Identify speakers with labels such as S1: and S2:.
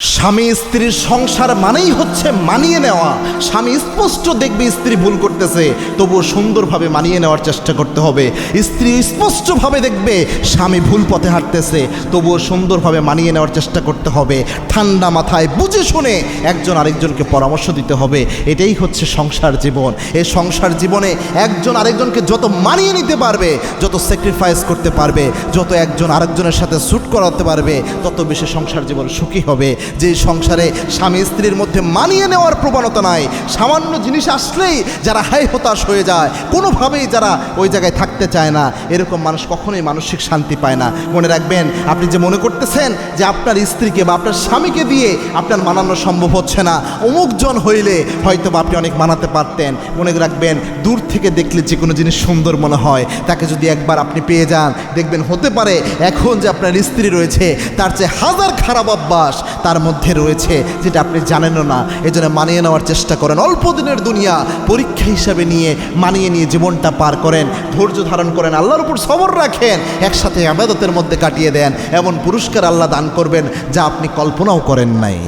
S1: Shh. স্বামী স্ত্রীর সংসার মানেই হচ্ছে মানিয়ে নেওয়া। স্বামী স্পষ্ট দেখবে স্ত্রী ভুল করতেছে, তবুও সুন্দরভাবে মানিয়ে নেওয়ার চেষ্টা করতে হবে। স্ত্রী স্পষ্টভাবে দেখবে স্বামী ভুল পথে হাঁটতেছে, তবুও সুন্দরভাবে মানিয়ে নেওয়ার চেষ্টা করতে হবে। ঠান্ডা মাথায় বুঝে শুনে একজন আরেকজনকে পরামর্শ দিতে হবে। এটাই হচ্ছে সংসার জীবন। এই সংসার জীবনে একজন আরেকজনকে যত মানিয়ে নিতে পারবে, যত স্যাক্রিফাইস করতে পারবে, যত একজন আরেকজনের সাথে শ্যুট করাতে পারবে, তত বেশি সংসার জীবন সুখী হবে। যে সংসারে স্বামী স্ত্রীর মধ্যে মানিয়ে নেওয়ার প্রবণতা নাই, সামান্য জিনিস আসলেই যারা হাই হতাশ হয়ে যায়, কোনোভাবেই যারা ওই জায়গায় থাকতে চায় না। এরকম মানুষ কখনোই মানসিক শান্তি পায় না। মনে রাখবেন, আপনি যে মনে করতেছেন যে আপনার স্ত্রীকে বা আপনার স্বামীকে দিয়ে আপনার মানানো সম্ভব হচ্ছে না অমুকজন হইলে হয়তো আপনি অনেক মানাতে পারতেন। মনে রাখবেন, দূর থেকে দেখলে যে কোনো জিনিস সুন্দর মনে হয়। তাকে যদি একবার আপনি পেয়ে যান, দেখবেন হতে পারে এখন যে আপনার স্ত্রী রয়েছে, তার চেয়ে হাজার খারাপ অভ্যাস তার মধ্যে রয়েছে, যেটা আপনি জানেনও না। এজন্য মানিয়ে নেওয়ার চেষ্টা করেন। অল্প দিনের দুনিয়া পরীক্ষা হিসাবে নিয়ে, মানিয়ে নিয়ে জীবনটা পার করেন, ধৈর্য ধারণ করেন, আল্লাহর উপর সবর রাখেন, একসাথে আবাদতের মধ্যে কাটিয়ে দেন, এমন পুরস্কার আল্লাহ দান করবেন যা আপনি কল্পনাও করেন নাই।